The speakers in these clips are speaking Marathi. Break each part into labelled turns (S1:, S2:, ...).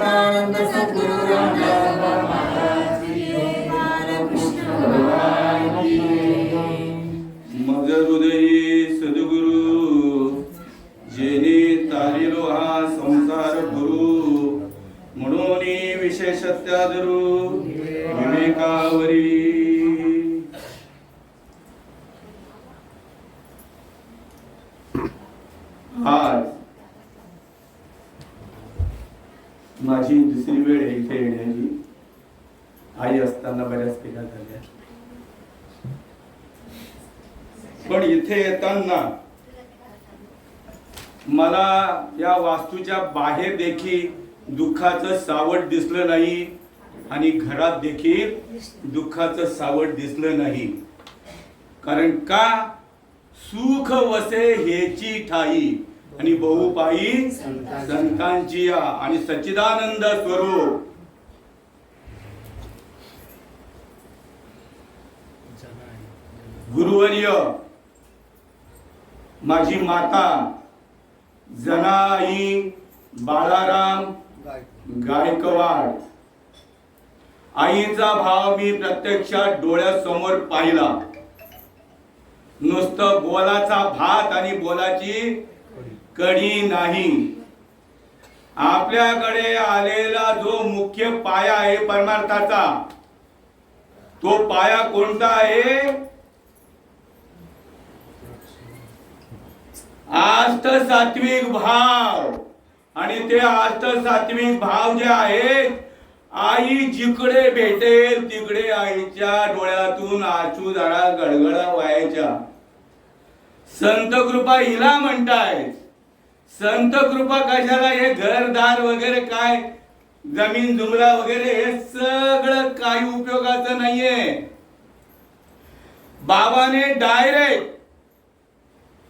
S1: सच्चिदानंद सद्गुरु
S2: आई असताना बऱ्याच पिढ्या झाल्या. पण इथे येताना मला या वास्तूच्या बाहेर देखील दुःखाचं सावट दिसलं नाही आणि घरात देखील दुःखाचं सावट दिसलं नाही. कारण का? सुख वसे हेची ठाई. आणि बहुपाई संतांची आणि सच्चिदानंद स्वरूप. गुरुवर्य माझी माता जनाई बाळाराम गायकवाड. आईचा भाव मी प्रत्यक्षात डोळ्यासमोर पाहिला. नुसतं बोलाचा भात आणि बोलाची कडी नाही. आपल्याकडे आलेला जो मुख्य पाया आहे परमार्थाचा तो पाया कोणता आहे? आष्ट सात्विक भाव. आणि ते आष्ट सात्विक भाव जे आहेत आई जिकडे भेटेल तिकडे आईच्या डोळ्यातून आचू झाडा गडगडा व्हायच्या. संत कृपा हिला म्हणताय संत कृपा कशाला? हे घरदार वगैरे काय? जमीन जुमला वगैरे हे सगळं काही उपयोगाचं नाहीये. बाबाने डायरेक्ट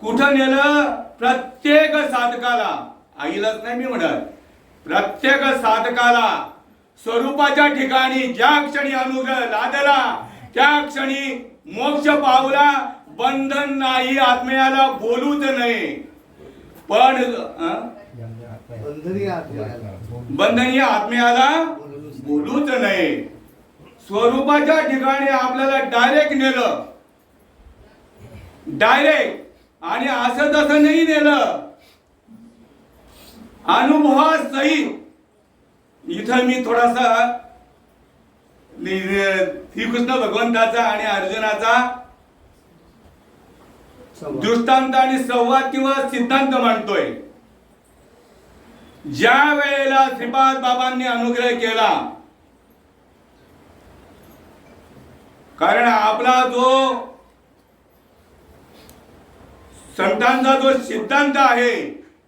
S2: कुठं नेलं? प्रत्येक साधकाला. आईलाच नाही मी म्हणत. प्रत्येक साधकाला. स्वरूपाच्या ठिकाणी ज्या क्षणी अनुग्रह लादला त्या क्षणी मोक्ष पावला. बंधन नाही आत्म्याला बोलूच नाही पण बंधनीय आत्म्याला बोलूच नाही स्वरूपाच्या ठिकाणी आपल्याला डायरेक्ट नेलं. डायरेक्ट आणि असं तसं नाही नेलं. अनुभवासहित. इथं मी थोडासा श्रीकृष्ण भगवंताचा आणि अर्जुनाचा दृष्टांत आणि संवाद किंवा सिद्धांत मांडतोय. ज्या वेळेला श्रीपाद बाबांनी अनुग्रह केला कारण आपला जो संतांचा जो सिद्धांत आहे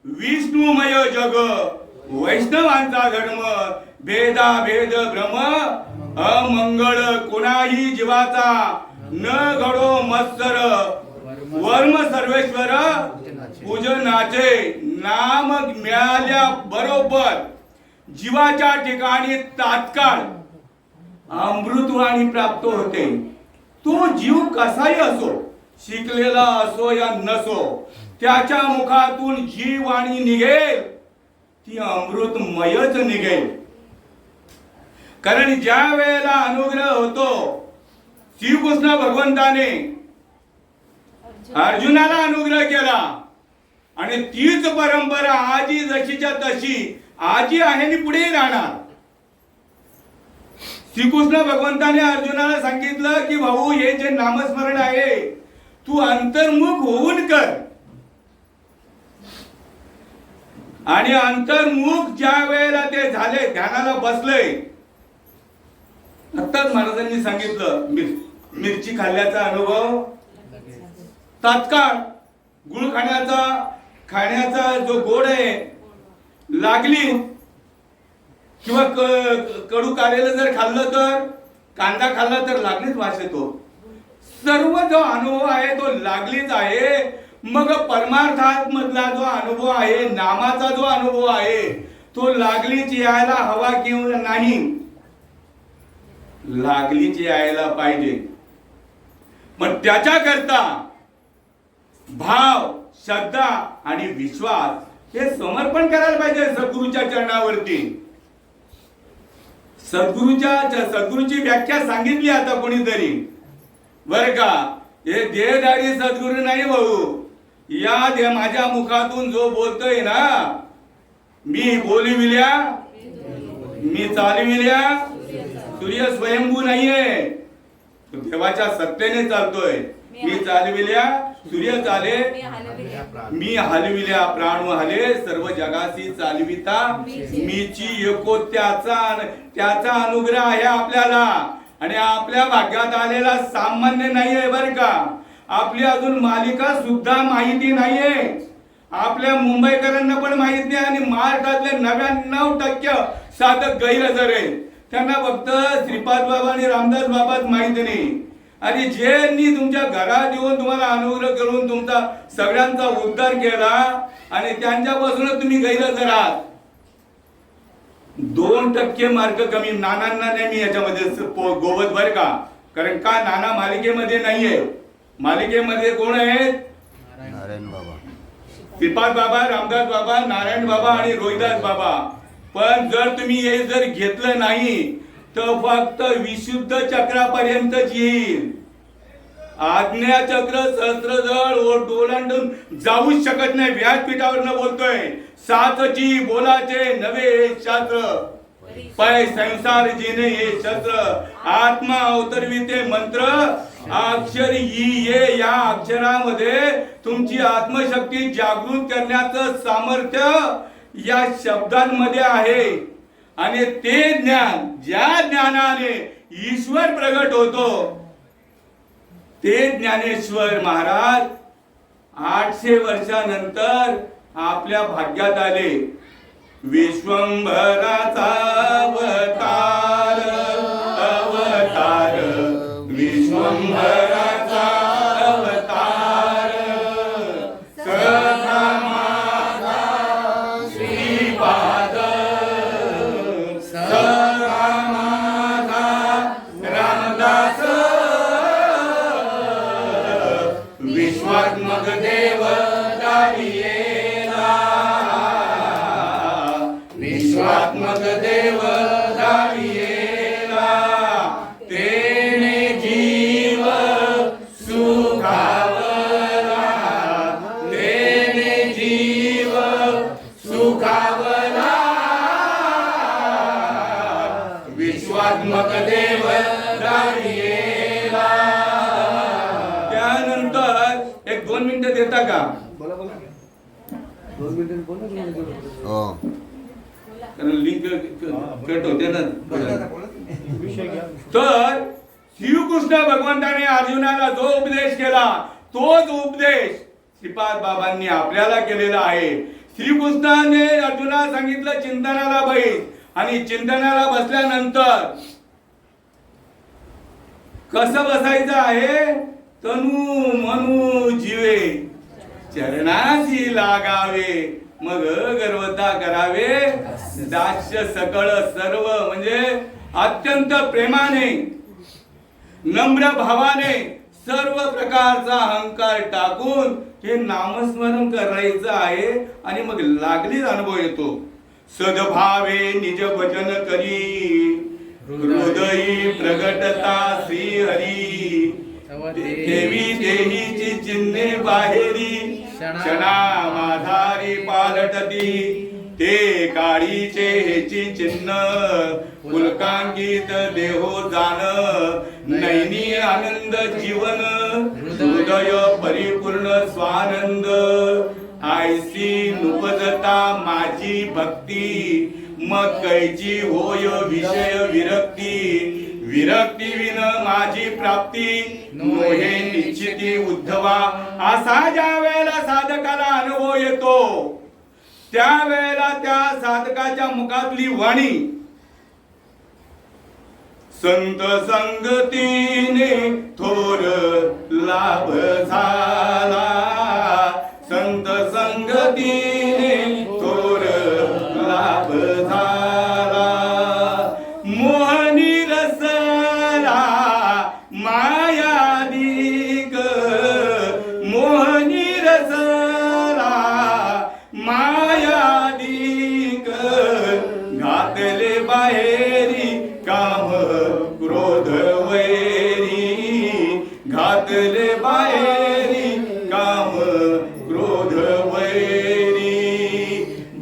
S2: विष्णुमय जग वैष्णवांचा धर्म भेदा भेद भ्रम अमंगळ कोणाही जीवाचा न घडो मत्सर वर्म सर्वेश्वर पूजनाचे नाम मिळाल्या बरोबर. जीवाच्या ठिकाणी तात्काळ अमृतवाणी प्राप्त होते. तो जीव कसाही असो शिकलेला असो या नसो त्याच्या मुखातून जी वाणी निघेल ती अमृतमयच निघेल. कारण ज्या वेळेला अनुग्रह होतो श्रीकृष्ण भगवंताने अर्जुनाला अनुग्रह केला. आणि तीच परंपरा आजी जशीच्या तशी आजी आहे आणि पुढेही राहणार. श्रीकृष्ण भगवंताने अर्जुनाला सांगितलं की भाऊ हे जे नामस्मरण आहे तू अंतर्मुख होऊन कर. आणि अंतर्मुख ज्या वेळेला ते झाले ध्यानाला बसले आत्ताच महाराजांनी सांगितलं मिर मिरची खाल्ल्याचा अनुभव तात्काळ गुळ खाण्याचा खाण्याचा जो गोड आहे लागली किंवा कडू कालेलं जर खाल्लं तर कांदा खाल्ला तर लागलीच वास येतो. सर्व जो अनुभव आहे तो लागलीच आहे. मग परमार्थात मधला जो अनुभव आहे नामाचा जो अनुभव आहे तो लागलीच यायला हवा किंवा नाही? लागलीच यायला पाहिजे. पण त्याच्याकरता भाव श्रद्धा आणि विश्वास हे समर्पण करायला पाहिजे सद्गुरूच्या चरणावरती. सद्गुरूच्या सद्गुरूची व्याख्या सांगितली आता कोणीतरी. बर का? हे देहधारी सद्गुरू नाही भाऊ. या दे माझ्या मुखातून जो बोलतोय ना मी बोलिविल्या मी चालविल्या सूर्य स्वयंभू नाहीये. देवाच्या सत्तेने चालतोय. मी चालविल्या सूर्य चाले मी हलविल्या प्राण हले सर्व जगासी चालविता. मीची एको त्याचा त्याचा अनुग्रह आहे आपल्याला. आणि आपल्या भाग्यात आलेला सामान्य नाहीये बर का. आपली अजून मालिका सुद्धा माहिती नाहीये. आपल्या मुंबईकरांना पण माहीत नाही आणि महाराष्ट्रातले नव्याण्णव टक्के साधक गैरहजर आहे त्यांना फक्त श्रीपाद बाबा आणि रामदास बाबाच माहिती नाही. आणि ज्यांनी तुमच्या घरात येऊन तुम्हाला अनुग्रह करून तुमचा सगळ्यांचा उद्धार केला आणि त्यांच्यापासूनच तुम्ही गैरहजर आहात. दोन टक्के मार्क कमी नानांना नाही मी याच्यामध्ये गोवत बर का? कारण का नाना मालिकेमध्ये नाहीये? मालिकेमध्ये कोण आहेत?
S3: नारायण बाबा.
S2: श्रीपाद बाबा रामदास बाबा नारायण बाबा आणि रोहिदास बाबा. पण जर तुम्ही हे जर घेतलं नाही तर फक्त विशुद्ध चक्रापर्यंतच येईल आज्ञा चक्र सहस्त्रजळ ओ डोलांडून जाऊच शकत नाही. व्यासपीठावर बोलतोय सातची बोलाचे नवे हे शास्त्र. पै संसार जिने हे शस्त्र. आत्मा अवतरविते मंत्र. अक्षर ई ये या अक्षरामध्ये तुमची आत्मशक्ती जागृत करण्याचं सामर्थ्य या शब्दांमध्ये आहे. आणि ते ज्ञान ज्या ज्ञानाने ईश्वर प्रगट होतो ते ज्ञानेश्वर महाराज आठशे वर्षानंतर आपल्या भाग्यात आले. विश्वंभराचा कारण लिंक कट होते ना. तर श्रीकृष्ण भगवंताने अर्जुनाला जो उपदेश केला तोच उपदेश श्रीपाद बाबांनी आपल्याला केलेला आहे. श्रीकृष्णाने अर्जुनाला सांगितलं चिंतनाला बैस आणि चिंतनाला बसल्यानंतर कसं बसायचं आहे? तनु मनु जीवे चरणाशी लागावे. मग गर्वता करावे. दास्य सकळ सर्व म्हणजे अत्यंत प्रेमाने नम्र भावाने सर्व प्रकारचा अहंकार टाकून हे नामस्मरण करायचं आहे आणि मग लागलीच अनुभव येतो. सद्भावे निज भजन करी. हृदयी प्रगटता श्री हरी देवी देहीची चिन्हे बाहेरी. क्षणा माधारी पालटती. ते काळीचे हेची चिन्ह पुलकांकित देहो जाण. नैनी आनंद जीवन हृदय परिपूर्ण स्वानंद. आयसी नुपजता माझी भक्ती मग कैची होय विषय विरक्ती. विरक्ती विन माझी प्राप्ती. नोहे निश्चिती उद्धवा. असा ज्या वेळेला साधकाला अनुभव येतो त्या वेळेला त्या साधकाच्या मुखातली वाणी. संत संगतीने थोर लाभ झाला. संत संगतीने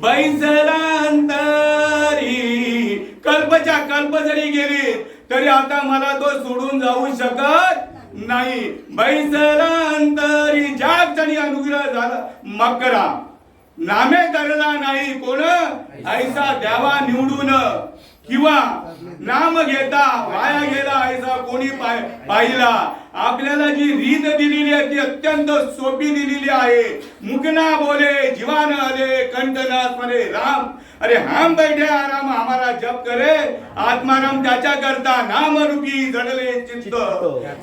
S2: बैसला अंतरी कल्पच्या कल्प जरी गेली तरी आता मला तो सोडून जाऊ शकत नाही. बैसला अंतरी जाग जणी अनुग्रह झाला मकरा नामे धरला नाही कोण? ऐसा द्यावा निवडून. किंवा नाम घेता वाया गेला ऐसा कोणी पाहिला. आपल्याला जी रीत दिलेली आहे ती अत्यंत सोपी दिलेली आहे. मुकना बोले जीवान आले कंठनाथ म्हणे राम. अरे हम बैठे आराम हमारा जप करे. आत्माराम त्याच्या करता नाम रूपी जडले चित्त.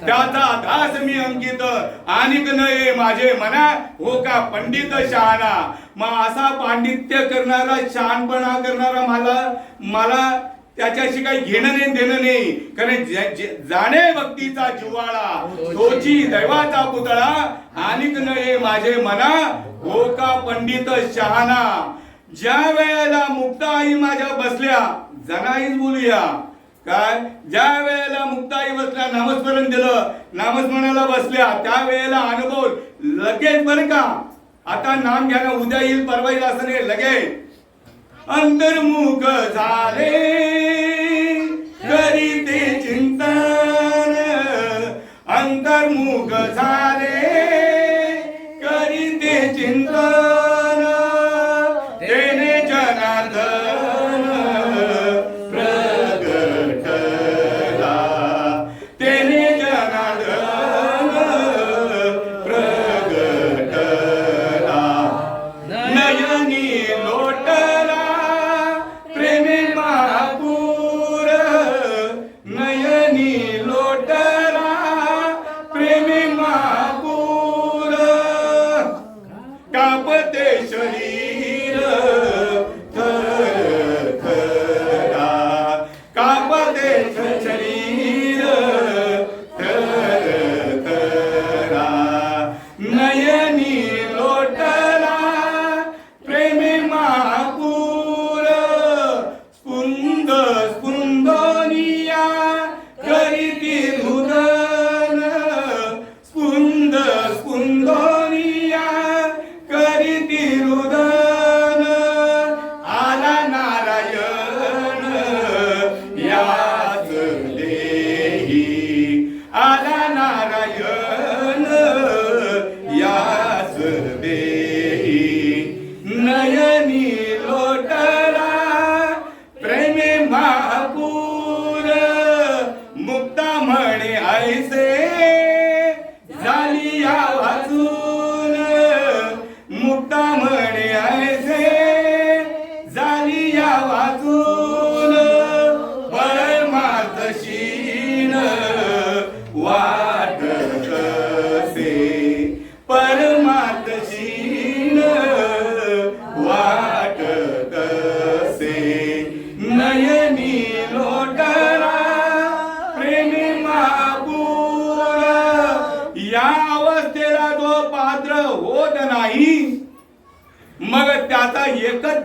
S2: त्याचा दास मी अंकित. आणिक नये माझे मना. हो का पंडित शहाणा? मग असा पांडित्य करणारा शहाणपणा करणारा मला मला त्याच्याशी काही घेणं नाही देणं नाही. कारण जाणे भक्तीचा जिव्हाळा तोची दैवाचा पुतळा आणिक नये माझे मना हो का पंडित शहाणा. ज्या वेळेला मुक्ताई माझ्या बसल्या जनाईच बोलूया. काय? ज्या वेळेला मुक्ताई बसल्या नामस्मरण दिलं नामस्मरणाला बसल्या त्या वेळेला अनुभव लगेच बरं का? आता नाम घ्यायला उद्या येईल परवा येईल असं नाही लगेच. अंतर्मुख झाले. करी ते चिंतन अंतर्मुख झाले. करी ते चिंतन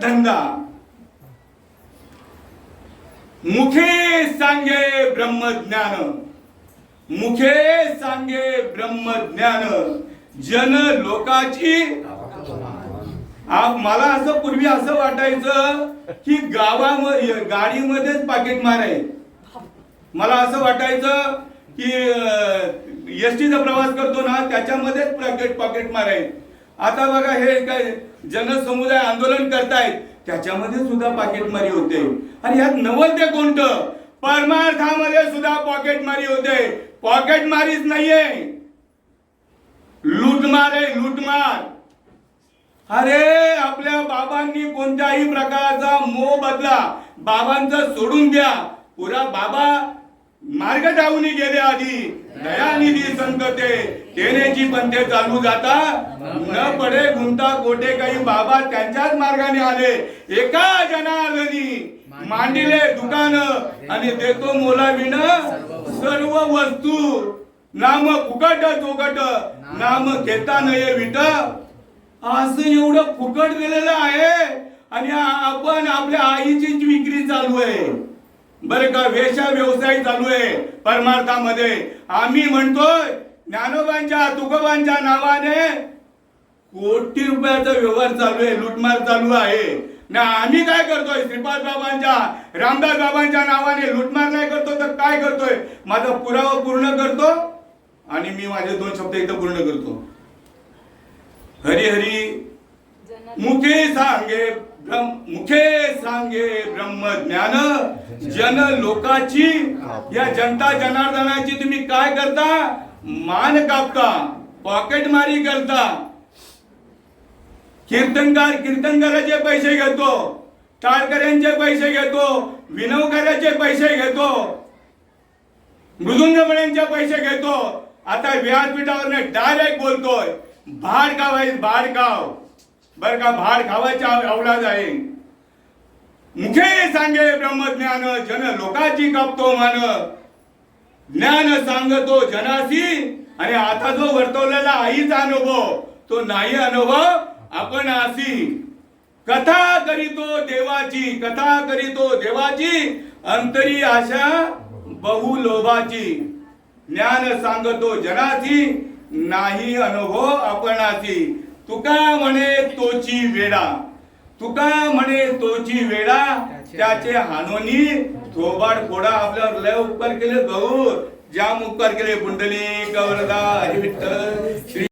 S2: धंदा. मुखे सांगे ब्रह्मज्ञान. मुखे सांगे ब्रह्मज्ञान. जन लोकाची मला असं पूर्वी असं वाटायचं की गावामध्ये गाडीमध्येच पाकिट माराय मला असं वाटायचं की एस टीचा प्रवास करतो ना त्याच्यामध्येच पॉकेट पॉकेट माराय आता बघा हे काय जनसमुदाय आंदोलन करतायत. त्याच्यामध्ये सुद्धा पाकिटमारी होते. आणि यात नवल ते कोणतं? परमार्थामध्ये सुद्धा पॉकेटमारी होते. पॉकेटमारीच नाहीये. लूटमार आहे लूटमार अरे आपल्या बाबांनी कोणत्याही प्रकारचा मोह बदला. बाबांचा सोडून द्या. पुरा बाबा मार्ग टावून गेले आधी. दयानिधी संकते तेनेची पंथे चालू जाता. न पडे गुंता कोठे काही. बाबा त्यांच्याच मार्गाने आले. एका जनार्दनी मांडिले दुकान आणि देतो मोलाविन सर्व वस्तू. नाम फुकट चोकट. नाम घेता नये विट. असं एवढं फुकट दिलेलं आहे. आणि आपण आपल्या आईचीच विक्री चालू आहे. बरं का वेशा व्यवसाय चालू आहे परमार्थामध्ये. आम्ही म्हणतोय ज्ञानोबांच्या तुकोबांच्या नावाने कोटी रुपयाचा व्यवहार चालू आहे लुटमार चालू आहे. ना आम्ही काय करतोय? श्रीपाद बाबांच्या रामदास बाबांच्या नावाने लुटमार नाही करतो तर काय करतोय? माझा पुरावा पूर्ण करतो आणि मी माझे दोन शब्द इथं पूर्ण करतो. हरी हरी मुखे सांगे मुखे सांगे ब्रह्मज्ञान जन लोकाची या जनता जनार्दनाची तुम्ही काय करता? मान कापता पॉकेट मारी करता. कीर्तनकार कीर्तनकाराचे पैसे घेतो टाळकऱ्यांचे पैसे घेतो विनवकऱ्याचे पैसे घेतो मृदुंगमण्यांचे पैसे घेतो. आता व्यासपीठावर डायरेक्ट बोलतोय भाडगाव आहे भाडगाव बर का भाड खावायच्या अवलाद आहे मुखे सांगे ब्रह्मज्ञान जन लोकाची कापतो मान. ज्ञान सांगतो जनासी आणि आता जो वर्तवलेला आईचा अनुभव तो नाही अनुभव आपण आसी. कथा करीतो देवाची कथा करीतो देवाची अंतरी आशा बहु लोभाची. ज्ञान सांगतो जनाची नाही अनुभव आपणाची तुका म्हणे तोची वेडा. तुका म्हणे तोची वेडा. त्याचे हानोनी थोबाड फोडा आपल्यावर लय उपकार केले गौर. जाम उपकार केले पुंडलिक वरदा हरी विठ्ठल श्री